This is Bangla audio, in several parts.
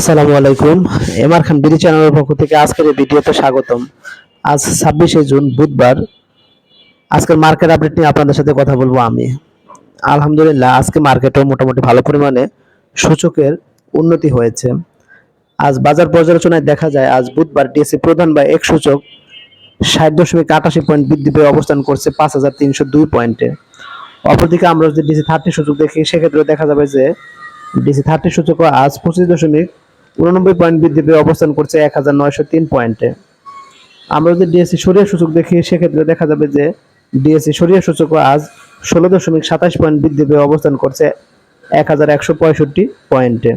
আসসালামু আলাইকুম। এমআর খান বিডি চ্যানেলের পক্ষ থেকে আজকের এই ভিডিওতে স্বাগতম। আজ ছাব্বিশে জুন, বুধবার। আজকের মার্কেট আপডেট নিয়ে আপনাদের সাথে কথা বলব আমি। আলহামদুলিল্লাহ, আজকে মার্কেটও মোটামুটি ভালো পরিমাণে সূচকের উন্নতি হয়েছে। আজ বাজার পর্যালোচনায় দেখা যায়, আজ বুধবার ডিএসসি প্রধান বা এক সূচক ষাট দশমিক আটাশি পয়েন্ট বৃদ্ধি পেয়ে অবস্থান করছে পাঁচ হাজার তিনশো দুই পয়েন্টে। অপরদিকে আমরা যদি ডিসি থার্টি সূচক দেখি, সেক্ষেত্রে দেখা যাবে যে ডিসি থার্টি সূচকও আজ পঁচিশ দশমিক উননব্বই পয়েন্ট বৃদ্ধি পেয়ে অবস্থান করছে এক হাজার নয়শো তিন পয়েন্টে আমরা যদি ডিএসসি সরিয়া সূচক দেখি, সেক্ষেত্রে দেখা যাবে যে ডিএসসি সরিয়া সূচকও আজ ষোলো দশমিক সাতাশ পয়েন্ট বৃদ্ধি পেয়ে অবস্থান করছে এক হাজার একশো পঁয়ষট্টি পয়েন্টে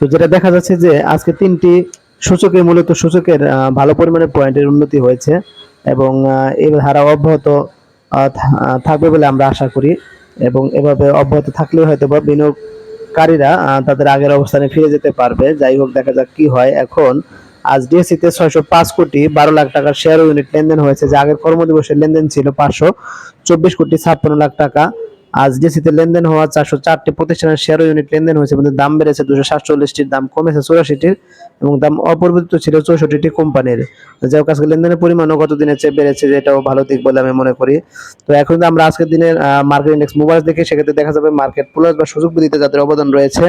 তো যেটা দেখা যাচ্ছে যে আজকে তিনটি সূচকে মূলত সূচকের ভালো পরিমাণে পয়েন্টের উন্নতি হয়েছে এবং এই ধারা অব্যাহত থাকবে বলে আমরা আশা করি এবং এভাবে অব্যাহত থাকলেও হয়তো বা বিনিয়োগকারীরা আহ, তাদের আগের অবস্থানে ফিরে যেতে পারবে। যাই হোক দেখা যাক কি হয়। এখন আজ ডিএসসিতে ছয়শো পাঁচ কোটি বারো লাখ টাকার শেয়ার ইউনিট লেনদেন হয়েছে। যা আগের কর্মদিবসের লেনদেন ছিল পাঁচশো চব্বিশ কোটি ছাপ্পান্ন লাখ টাকা। আজ ডিএসসিতে লেনদেন হওয়া চারশো চারটি প্রতিষ্ঠানের শেয়ার ইউনিট লেনদেন হয়েছে, কিন্তু দাম বেড়েছে দুশো সাতচল্লিশটির, দাম কমেছে চৌরাশিটির এবং দাম অপরিবর্তিত ছিল চৌষট্টিটি কোম্পানির। যাই হোক, আজকে লেনদেনের পরিমাণও গত দিনের চেয়ে বেড়েছে, যেটাও ভালো দিক বলে আমি মনে করি। তো এখন আমরা আজকের দিনের মার্কেট ইন্ডেক্স মোবাইল দেখি সেক্ষেত্রে দেখা যাবে মার্কেট প্লাস বা সুযোগ বৃদ্ধিতে যাদের অবদান রয়েছে,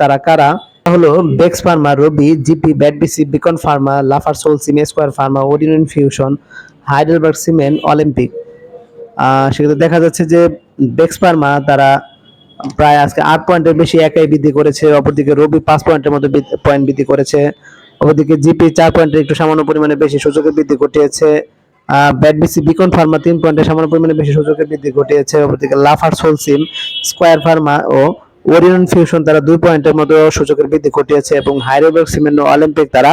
তারা কারা? হলো Bex pharma Robi GP BATBC Beacon pharma Lafarge Holcim Square pharma Orion infusion Heidelberg cement Olympic সেক্ষেত্রে দেখা যাচ্ছে যে বেক্স ফার্মা তারা প্রায় আজকে আট পয়েন্টের বেশি একাই বৃদ্ধি করেছে, অপরদিকে রবি পাঁচ পয়েন্টের মতো পয়েন্ট বৃদ্ধি করেছে, অপরদিকে জিপি চার পয়েন্টের একটু সামান্য পরিমাণে বেশি সূচকের বৃদ্ধি ঘটিয়েছে ব্যাটবিসি বিকন ফার্মা তিন পয়েন্টের সামান্য পরিমাণে বেশি সূচকের বৃদ্ধি ঘটিয়েছে, অপরদিকে লাফার সোলসিম স্কোয়ার ফার্মা ও ওরিয়ন ফিউশন তারা দুই পয়েন্টের মতো সূচকের বৃদ্ধি ঘটিয়েছে এবং হাইডেলবার্গ সিমেন্ট অলিম্পিক তারা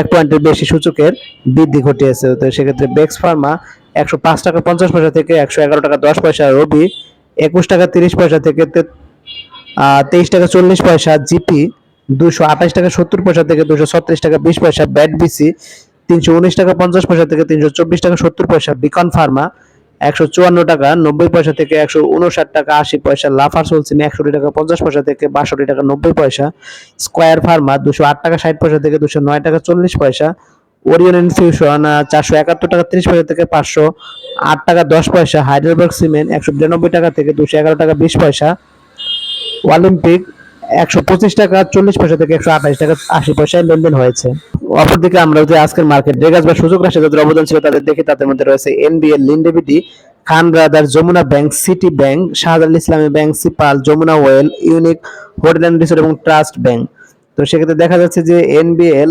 এক পয়েন্টের বেশি সূচকের বৃদ্ধি ঘটিয়েছে, তো সেক্ষেত্রে বেক্স ফার্মা একশো পাঁচ টাকা পঞ্চাশ পয়সা থেকে একশো এগারো টাকা দশ পয়সা রবি, একুশ টাকা তিরিশ পয়সা থেকে তেইশ টাকা চল্লিশ পয়সা জিপি, দুশো আঠাশ টাকা সত্তর পয়সা থেকে দুশো ছত্রিশ টাকা বিশ পয়সা ব্যাট বিসি, তিনশো উনিশ টাকা পঞ্চাশ পয়সা থেকে তিনশো চব্বিশ টাকা সত্তর পয়সা বিকন ফার্মা, একশো চুয়ান্ন টাকা নব্বই পয়সা থেকে একশো উনষাট টাকা আশি পয়সা লাফার সোলসিম একষট্টি টাকা পঞ্চাশ পয়সা থেকে বাষট্টি টাকা নব্বই পয়সা, স্কোয়ার ফার্মা, দুশো আট টাকা ষাট পয়সা থেকে দুশো নয় টাকা চল্লিশ পয়সা ওরিয়ন ইনফিউশন চারশো একাত্তর টাকা তিরিশ পয়সা থেকে পাঁচশো আট টাকা দশ পয়সা। হাইডেলবার্গ সিমেন্ট একশো বিরানব্বই টাকা থেকে দুশো এগারো টাকা বিশ পয়সা। অলিম্পিক একশো পঁচিশ টাকা চল্লিশ পয়সা থেকে একশো আঠাশ টাকা আশি পয়সায় লেনদেন হয়েছে। অপরদিকে আমরা যে আজকের মার্কেট রেগাস বা সুযোগ রাশি যাদের অবদান ছিল তাদের দেখি, তাদের মধ্যে রয়েছে NBL Linde BD Khan brother Jamuna bank City bank Shahjalal Islami bank সিপাল Jamuna oil Unique hotel and resort এবং ট্রাস্ট ব্যাংক তো সেক্ষেত্রে দেখা যাচ্ছে যে এনবিএল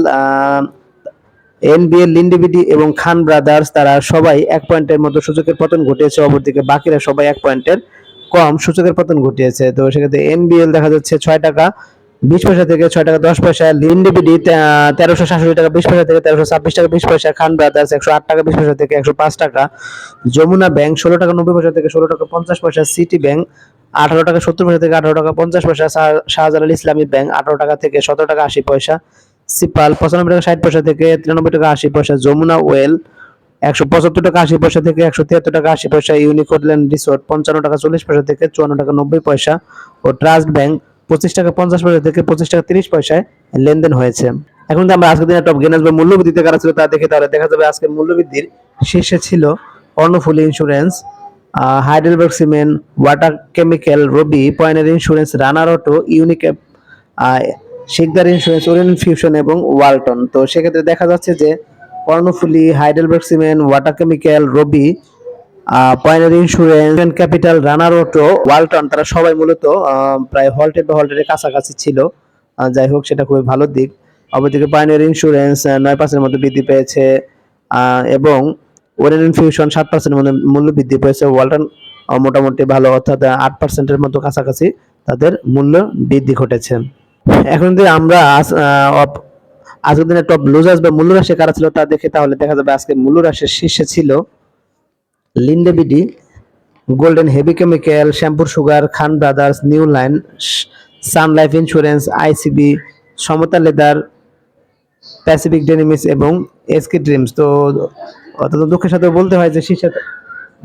এনবিএল লিন্ডিবিডি এবং খান ব্রাদার্স তারা সবাই এক পয়েন্টের মতো সূচকের পতন ঘটিয়েছে। অপরদিকে বাকিরা সবাই এক পয়েন্টের কম সূচকের পতন ঘটিয়েছে। তো সেক্ষেত্রে এনবিএল দেখা যাচ্ছে ছয় টাকা, বিশ পয়সা থেকে ছয় টাকা, দশ পয়সা। লিন্ডিবিডি তেরোশো সাতষট্টি টাকা, বিশ পয়সা থেকে তেরোশো ছাব্বিশ টাকা, বিশ পয়সা। খান ব্রাদার্স একশো আট টাকা, বিশ পয়সা থেকে একশো পাঁচ টাকা। যমুনা ব্যাংক ষোলো টাকা, নব্বই পয়সা থেকে ষোলো টাকা, পঞ্চাশ পয়সা। সিটি ব্যাংক আঠারো টাকা, সত্তর পয়সা থেকে আঠারো টাকা, পঞ্চাশ পয়সা। শাহ- শাহজালাল ইসলামী ব্যাংক আঠারো টাকা থেকে সতেরো টাকা, আশি পয়সা। সিপাল, পঁচানব্বই টাকা ষাট পয়সা থেকে তিরানব্বই টাকা আশি পয়সা, যমুনা ওয়েল, একশো পঁচাত্তর টাকা আশি পয়সা থেকে একশো তিয়াত্তর টাকা আশি পয়সা ইউনিক হোটেল রিসোর্ট, পঞ্চান্ন টাকা চল্লিশ পয়সা থেকে চুয়ান্ন টাকা নব্বই পয়সা, ও ট্রাস্ট ব্যাংক, পঁচিশ টাকা পঞ্চাশ পয়সা থেকে পঁচিশ টাকা তিরিশ পয়সায় লেনদেন হয়েছে। এখন যদি আমরা আজকের দিনে টপ গেনার্স বা মূল্যবৃদ্ধিতে কারা ছিল তা দেখে তাহলে দেখা যাবে আজকের মূল্যবৃদ্ধির শীর্ষে ছিল Karnaphuli insurance Heidelberg cement, water chemical, Robi, Pioneer insurance, Runner auto Unique Sikder insurance Orient fusion এবং ওয়ালটন তো সেক্ষেত্রে দেখা যাচ্ছে যে Karnaphuli Heidelberg cement water chemical Robi Pioneer insurance capital Runner auto Walton তারা সবাই মূলত প্রায় হলটেড বা কাছাকাছি ছিল। যাই হোক, সেটা খুবই ভালো দিক। অপরদিকে পাইনিয়ার ইন্স্যুরেন্স নয় পার্সেন্টের মতো বৃদ্ধি পেয়েছে। এবং ওরেন ফিউশন সাত পার্সেন্টের মতো মূল্য বৃদ্ধি পেয়েছে। ওয়ালটন মোটামুটি ভালো, অর্থাৎ আট পার্সেন্টের মতো কাছাকাছি তাদের মূল্য বৃদ্ধি ঘটেছে। এখন যদি আমরা আজকের দিনে টপ লুজার্স বা মূল্য রাশি কারা ছিল তা দেখে তাহলে দেখা যাবে আজকে মূল্য রাশির শীর্ষে ছিল Linde BD Golden heavy chemical, Shyampur sugar, Khan brothers, New Line, Sun Life insurance, ICB, Samata leather, Pacific denims এবং এসকে ড্রিমস। তো অত্যন্ত দুঃখের সাথে বলতে হয় যে শীর্ষে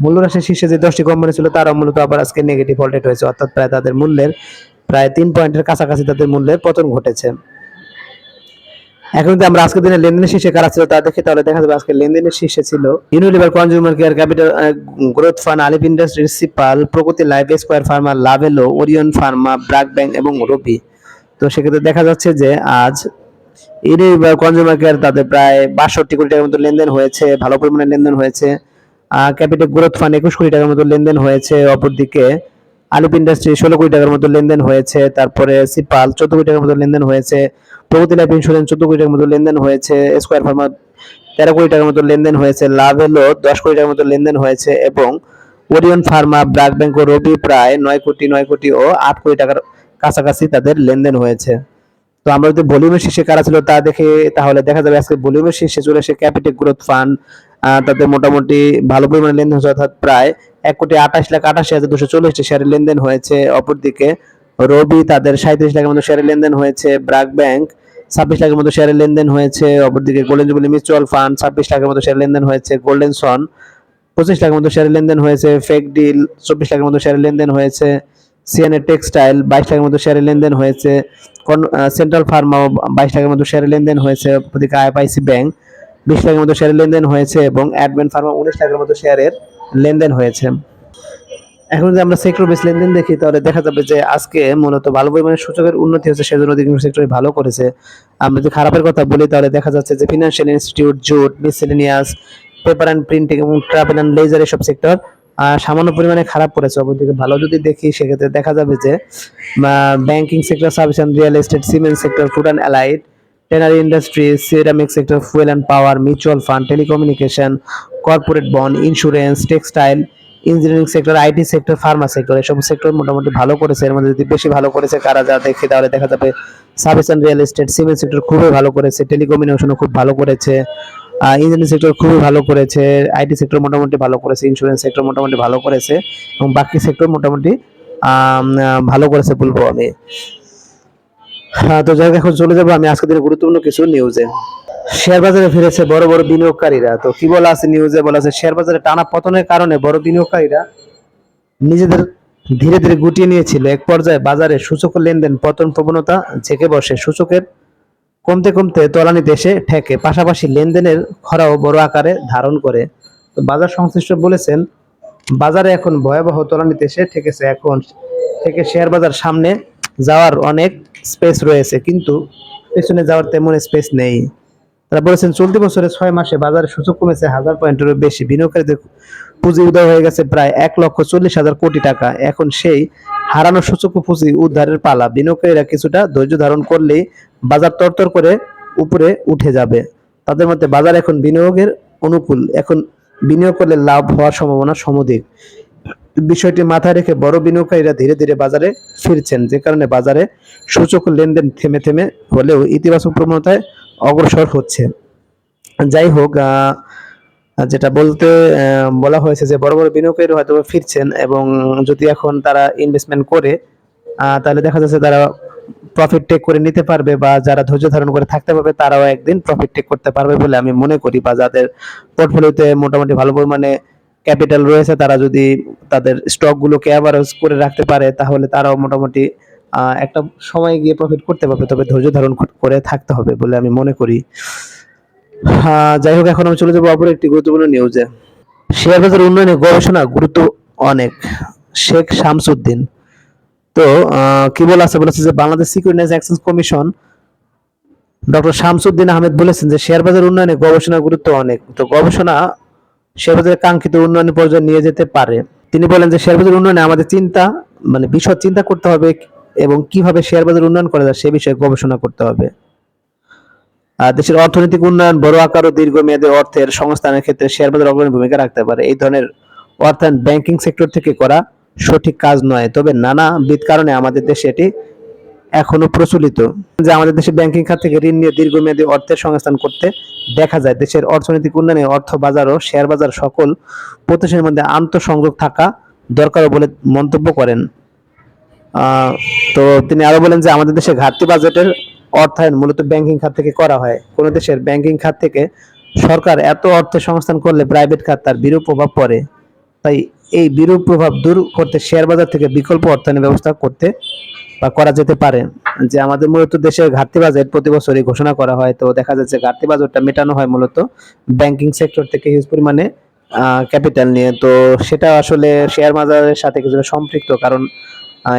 মূল্যরাশির শীর্ষে যে দশটি কোম্পানি ছিল তারা মূলত আবার আজকে নেগেটিভ ভোল্টেজ হয়েছে। অর্থাৎ প্রায় তাদের মূল্যের প্রায় তিন পয়েন্টের কাছাকাছি তাদের মূল্যের পতন ঘটেছে। এখন যদি আমরা আজকের দিনে লেনদেনের শীর্ষে কারা ছিল তা দেখি, তাহলে দেখা যাবে আজকে লেনদেনের শীর্ষে ছিল Unilever consumer care capital growth fund Alif industries সিপাল Pragati life Square pharma Lovello Orion pharma BRAC bank এবং রবি তো সেক্ষেত্রে দেখা যাচ্ছে যে আজ ইউনিলিভার কনজিউমার কেয়ার তাদের প্রায় বাষট্টি কোটি টাকার মতো লেনদেন হয়েছে, ভালো পরিমাণে লেনদেন হয়েছে। ক্যাপিটাল গ্রোথ ফান্ড একুশ কোটি টাকার মতো লেনদেন হয়েছে, অপরদিকে আলিপ ইন্ডাস্ট্রি ষোলো কোটি টাকার মতো লেনদেন হয়েছে, তারপরে সিপাল চোদ্দ কোটি টাকার মতো লেনদেন হয়েছে, প্রগতি লাইফ ইন্স্যুরেন্স চোদ্দ কোটি টাকার মতো লেনদেন হয়েছে স্কোয়ার ফার্মা তেরো কোটি টাকার মতো লেনদেন হয়েছে লাভ এলো দশ কোটি টাকার মতো লেনদেন হয়েছে এবং ওরিয়ন ফার্মা, ব্রাক ব্যাংক ও রবি প্রায় নয় কোটি নয় কোটি ও আট কোটি টাকার কাছাকাছি তাদের লেনদেন হয়েছে। তো আমরা যদি ভলিউমের শীর্ষে কারা ছিল তা দেখে তাহলে দেখা যাবে আজকে ভলিউমের শীর্ষে চলে এসে ক্যাপিটাল গ্রোথ ফান্ড তাদের মোটামুটি ভালো পরিমাণে লেনদেন হয়েছে, অর্থাৎ প্রায় এক কোটি আঠাশ লাখ আঠাশি হাজার দুশো চল্লিশটি শেয়ারের লেনদেন হয়েছে অপরদিকে রবি তাদের সাঁত্রিশ লাখের মতো শেয়ারের লেনদেন হয়েছে ব্রাক ব্যাংক ছাব্বিশ লাখের মতো শেয়ারের লেনদেন হয়েছে অপরদিকে গোল্ডেন জুবিলি মিউচুয়াল ফান্ড ছাব্বিশ লাখের মতো শেয়ারের লেনদেন হয়েছে গোল্ডেন সন পঁচিশ লাখের মতো শেয়ারের লেনদেন হয়েছে ফেক ডিল চব্বিশ লাখের মতো শেয়ারের লেনদেন হয়েছে সিএনএ টেক্সটাইল বাইশ লাখের মতো শেয়ারের লেনদেন হয়েছে সেন্ট্রাল ফার্মা বাইশ লাখের মতো শেয়ারের লেনদেন হয়েছে অপরদিকে আইএফআইসি ব্যাংক বিশ লাখের মতো শেয়ারের লেনদেন হয়েছে এবং অ্যাডভেন্ট ফার্মা উনিশ লাখের মতো শেয়ারের লেনদেন হয়েছে। এখন যদি আমরা সেক্টর বেস লেনদেন দেখি, তাহলে দেখা যাবে যে আজকে মূলত ভালো পরিমাণে সূচকের উন্নতি হচ্ছে সেজন্য অধিকাংশ সেক্টরে ভালো করেছে। আমরা যদি খারাপের কথা বলি, তাহলে দেখা যাচ্ছে যে financial institute jute miscellaneous paper and printing এবং ট্রাভেল অ্যান্ড লেজার এসব সেক্টর সামান্য পরিমাণে খারাপ করেছে। অপরদিকে ভালো যদি দেখি, সেক্ষেত্রে দেখা যাবে যে banking sector service and real estate cement sector food and allied tannery industry ceramic sector fuel and power mutual fund telecommunication corporate bond insurance textile engineering sector IT sector pharma sector এসব সেক্টর মোটামুটি ভালো করেছে। এর মধ্যে যদি বেশি ভালো করেছে কারা যা দেখে, তাহলে দেখা যাবে service and real estate cement sector খুবই ভালো করেছে টেলিকমিউনিকেশনও খুব ভালো করেছে ইঞ্জিনিয়ারিং সেক্টর খুবই ভালো করেছে আইটি সেক্টর মোটামুটি ভালো করেছে ইন্স্যুরেন্স সেক্টর মোটামুটি ভালো করেছে, এবং বাকি সেক্টর মোটামুটি ভালো করেছে বলব আমি। হ্যাঁ, তো যাই এখন চলে যাব আমি আজকের দিনে গুরুত্বপূর্ণ কিছু নিউজে শেয়ার বাজারে ফিরেছে বড় বড় বিনিয়োগকারীরা। তো কি বলা আছে নিউজে বলা আছে শেয়ার বাজারে টানা পতনের কারণে বড় বিনিয়োগকারীরা নিজেদের ধীরে ধীরে গুটিয়ে নিয়েছিল। এক পর্যায়ে বাজারে সূচক লেনদেন পতন প্রবণতা ঝেঁকে বসে। সূচকের কমতে কমতে তলানিতে এসে ঠেকে। পাশাপাশি লেনদেনের খরাও বড় আকারে ধারণ করে। তো বাজার সংশ্লিষ্ট বলেছেন বাজারে এখন ভয়াবহ তলানিতে এসে ঠেকেছে। এখন থেকে শেয়ার বাজার সামনে যাওয়ার অনেক স্পেস রয়েছে, কিন্তু পেছনে যাওয়ার তেমন স্পেস নেই। তারা বলেছেন, চলতি বছরে ছয় মাসে বাজারে সূচক কমেছে হাজার পয়েন্টেরও বেশি। বিনিয়োগকারীদের পুঁজি উদয় হয়ে গেছে প্রায় এক লক্ষ চল্লিশ হাজার কোটি টাকা। এখন সেই হারানো সূচক পুঁজি উদ্ধারের পালা। বিনিয়োগকারীরা কিছুটা ধৈর্য ধারণ করলেই বাজার তরতর করে উপরে উঠে যাবে। তাদের মধ্যে বাজার এখন বিনিয়োগের অনুকূল। এখন বিনিয়োগ করলে লাভ হওয়ার সম্ভাবনা সমধিক। বিষয়টি মাথায় রেখে বড় বিনিয়োগকারীরা ধীরে ধীরে বাজারে ফিরছেন, যে কারণে বাজারে সূচক লেনদেন থেমে থেমে হলেও ইতিবাচক প্রবণতায় অগ্রসর হচ্ছে। যাই হোক যেটা বলতে বলা হয়েছে যে বড় বড় বিনিয়োগকারীরা হয়তো ফিরছেন এবং যদি এখন তারা ইনভেস্টমেন্ট করে তাহলে দেখা যাচ্ছে তারা প্রফিট টেক করে নিতে পারবে বা যারা ধৈর্য ধারণ করে থাকতে পারবে তারাও একদিন প্রফিট টেক করতে পারবে বলে আমি মনে করি। বা যাদের পোর্টফোলিওতে মোটামুটি ভালো পরিমাণে ক্যাপিটাল রয়েছে, তারা যদি তাদের স্টক গুলোকে অ্যাভারেজ করে রাখতে পারে, তাহলে তারাও মোটামুটি একটা সময় গিয়ে প্রফিট করতে পারবে। তবে ধৈর্য ধারণ করে থাকতে হবে বলে আমি মনে করি। যাই হোক, এখন আমি চলে যাব অপর একটি গুরুত্বপূর্ণ নিউজে শেয়ার বাজার উন্নয়নে গবেষণা গুরুত্ব অনেক। শেখ শামসুদ্দিন। তো কি বলা আছে? বলেছে যে Bangladesh securities exchange commission doctor Shamsuddin Ahmed বলেছেন যে শেয়ার বাজার উন্নয়নে গবেষণার গুরুত্ব অনেক। তো গবেষণা শেয়ার বাজারের কাঙ্ক্ষিত উন্নয়ন পর্যায়ে নিয়ে যেতে পারে। তিনি বলেন যে শেয়ার বাজার উন্নয়নে আমাদের চিন্তা মানে বিশদ চিন্তা করতে হবে এবং কীভাবে শেয়ার বাজার উন্নয়ন করা যায় সে বিষয়ে গবেষণা করতে হবে। আর দেশের অর্থনৈতিক উন্নয়ন বড় আকার ও দীর্ঘমেয়াদী অর্থের সংস্থানের ক্ষেত্রে শেয়ার বাজার অগ্রণী ভূমিকা রাখতে পারে। এই ধরনের অর্থায়ন ব্যাংকিং সেক্টর থেকে করা সঠিক কাজ নয়। তবে নানাবিধ কারণে আমাদের দেশে এটি এখনও প্রচলিত। যে আমাদের দেশে ব্যাংকিং খাত থেকে ঋণ নিয়ে দীর্ঘমেয়াদী অর্থের সংস্থান করতে দেখা যায়। দেশের অর্থনৈতিক উন্নয়নে অর্থ বাজার ও শেয়ার বাজার সকল প্রতিষ্ঠানের মধ্যে আন্তঃসংযোগ থাকা দরকার বলে মন্তব্য করেন। তো তিনি আরও বলেন যে আমাদের দেশে ঘাটতি বাজেটের অর্থায়ন মূলত ব্যাংকিং খাত থেকে করা হয়। কোন দেশের ব্যাংকিং খাত থেকে সরকার এত অর্থ সংস্থান করলে প্রাইভেট খাত তার বিরূপ প্রভাব পড়ে। তাই এই বিরূপ প্রভাব দূর করতে শেয়ার বাজার থেকে বিকল্প অর্থায়নের ব্যবস্থা করতে বা করা যেতে পারে। যে আমাদের মূলত দেশের ঘাটতি বাজেট প্রতি বছরই ঘোষণা করা হয়। তো দেখা যাচ্ছে ঘাটতি বাজেটটা মেটানো হয় মূলত ব্যাংকিং সেক্টর থেকে হিউজ পরিমাণে ক্যাপিটাল নিয়ে। তো সেটা আসলে শেয়ার বাজারের সাথে কিছুটা সম্পৃক্ত। কারণ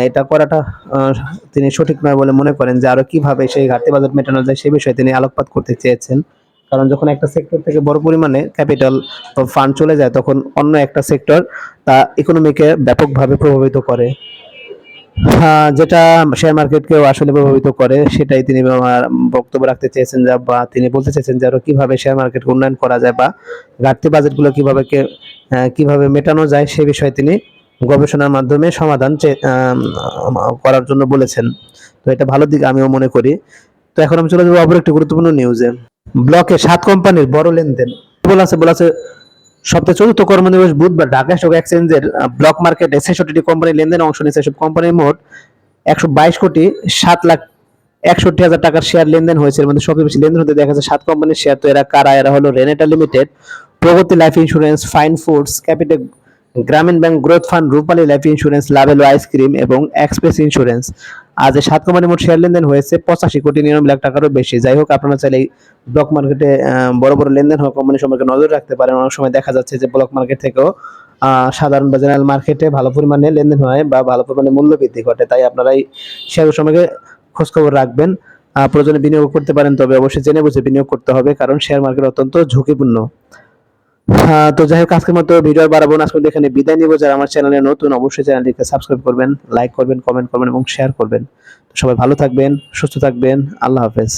এটা করাটা তিনি সঠিক নয় বলে মনে করেন যে আরও কীভাবে সেই ঘাটতি বাজেট মেটানো যায় সে বিষয়ে তিনি আলোকপাত করতে চেয়েছেন। কারণ যখন একটা সেক্টর থেকে বড় পরিমাণে ক্যাপিটাল ফান্ড চলে যায়, তখন অন্য একটা সেক্টর তা ইকোনমিকে ব্যাপকভাবে প্রভাবিত করে। যেটা শেয়ার মার্কেটকেও আসলে প্রভাবিত করে, সেটাই তিনি আমার বক্তব্য রাখতে চেয়েছেন যা, বা তিনি বলতে চেয়েছেন যে আরও কীভাবে শেয়ার মার্কেট উন্নয়ন করা যায় বা ঘাটতি বাজেটগুলো কীভাবে কীভাবে মেটানো যায়, সে বিষয়ে তিনি গবেষণার মাধ্যমে সমাধান করার জন্য বলেছেন। তো এটা ভালো দিক, আমিও মনে করি। তো এখন আমি চলে যাব অপর একটি গুরুত্বপূর্ণ নিউজে ব্লকে সাত কোম্পানির বড় লেনদেন। বলেছে বলেছে সপ্তাহে চতুর্থ কর্মদিবস বুধবার ঢাকা স্টক এক্সচেঞ্জের ব্লক মার্কেটে ছেষট্টি কোম্পানি লেনদেনে অংশ নিয়েছে। এসব কোম্পানির মোট একশো বাইশ কোটি সাত লাখ একষট্টি হাজার টাকার শেয়ার লেনদেন হয়েছে। মধ্যে সবচেয়ে বেশি লেনদেন হতে দেখা যাচ্ছে সাত কোম্পানির শেয়ার। তো এরা কারা? এরা হলো Renata limited Pragati life insurance fine foods capital Grameen bank growth fund Rupali life insurance Lovello ice cream এবং এক্সপ্রেস ইন্স্যুরেন্স। আজ সাত কোম্পানির মোট শেয়ার লেনদেন হয়েছে, পঁচাশি কোটি নিরানব্বই লাখ টাকারও বেশি। যাই হোক, আপনারা চাইলে ব্লক মার্কেটে বড় বড় লেনদেন হওয়া কোম্পানি সম্পর্কে নজর রাখতে পারেন। অনেক সময় দেখা যাচ্ছে যে ব্লক মার্কেট থেকেও সাধারণ বা জেনারেল মার্কেটে ভালো পরিমাণে লেনদেন হয় বা ভালো পরিমাণে মূল্য বৃদ্ধি ঘটে। তাই আপনারা এই শেয়ার সম্পর্কে খোঁজখবর রাখবেন। প্রয়োজনে বিনিয়োগ করতে পারেন, তবে অবশ্যই জেনে বুঝে বিনিয়োগ করতে হবে, কারণ শেয়ার মার্কেট অত্যন্ত ঝুঁকিপূর্ণ। তো যাই হোক, আজকের মতো ভিডিও বাড়াবো না। আজকে এখানে বিদায় নিব। যারা আমার চ্যানেলে নতুন, অবশ্যই চ্যানেলটিকে সাবস্ক্রাইব করবেন লাইক করবেন কমেন্ট করবেন এবং শেয়ার করবেন। তো সবাই ভালো থাকবেন, সুস্থ থাকবেন। আল্লাহ হাফেজ।